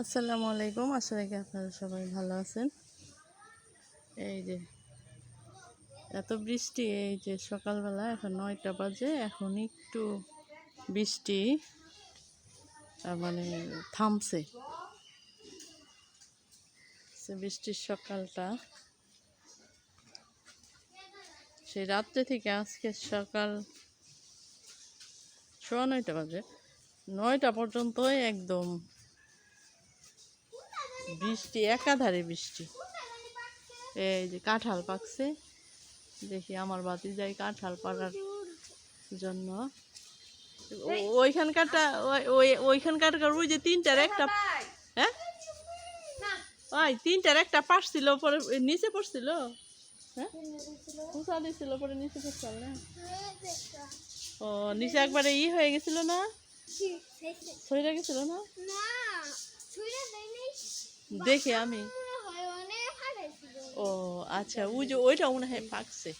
আসসালামু আলাইকুম। আশা রাখি আপনারা সবাই ভালো আছেন। এই যে, এত বৃষ্টি, এই যে সকালবেলা এখন নয়টা বাজে, এখন একটু বৃষ্টি মানে থামছে। বৃষ্টির সকালটা। সেই রাত্রে থেকে আজকে সকাল সোয়া নয়টা বাজে। নয়টা পর্যন্তই একদম বৃষ্টি একাধারে বৃষ্টি। এই যে কাঁঠাল পাকছে। দেখি আমার বাতি যাই কাঁঠাল পাড়ার জন্য। ওইখানকারটা ওই- ওই ওইখানকার ওই যে তিনটার একটা হ্যাঁ? ওই তিনটার একটা পারছিল পরে নিচে পড়ছিল। হ্যাঁ? উঁচা পরে নিচে পড়ছিল না? ও নিচে একবারে ই হয়ে গেছিল না? সইরা গেছিল না? দেখি আমি। ও আচ্ছা ওই যে ওইটা মনে হয় পাকছে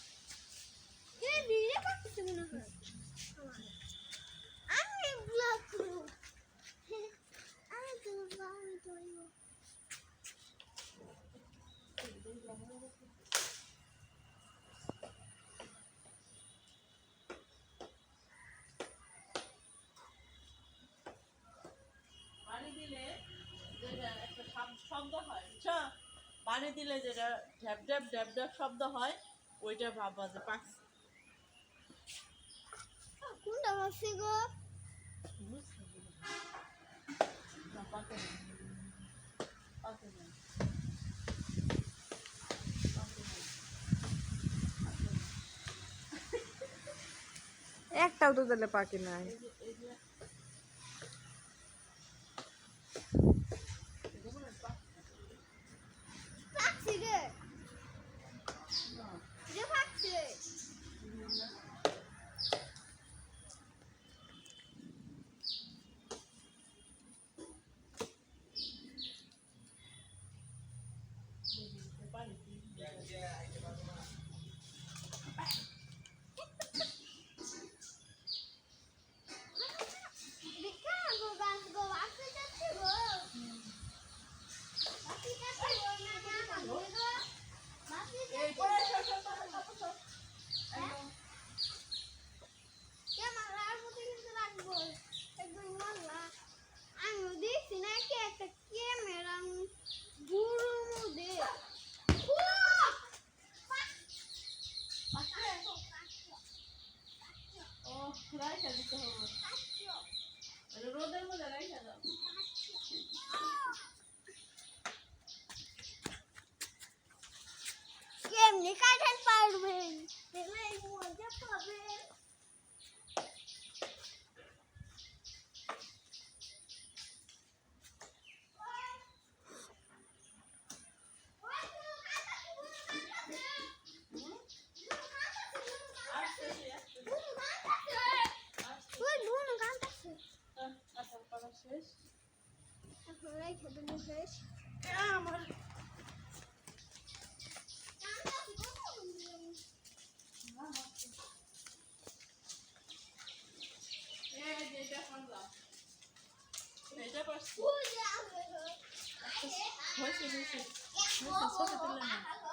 পানি দিলে যেটা একটা শব- শব্দ হয়। বুঝছ পানি দিলে যেটা ঢ্যাপ ঢ্যাপ ঢ্যাপ ঢ্যাপ শব্দ হয় ওইটা ভাববা যে পাকে না। একটাও তো দিলে পাখি নাই এই, পরে এসো, এসো, এসো, এসো, এসো। একদম। আমি দেখছি নাকি একটা ক্যামেরা বুড়োর মধ্যে ও, রাইখা দিতে হবে। এটা রোদের মধ্যে রাইখা দাও। Ik heb een hebben we zus. Ja, maar... Nee, dit is van. Nee, dat was... Hoe is het? Hoe is het? Hoe is het? Hoe is het? Hoe is het?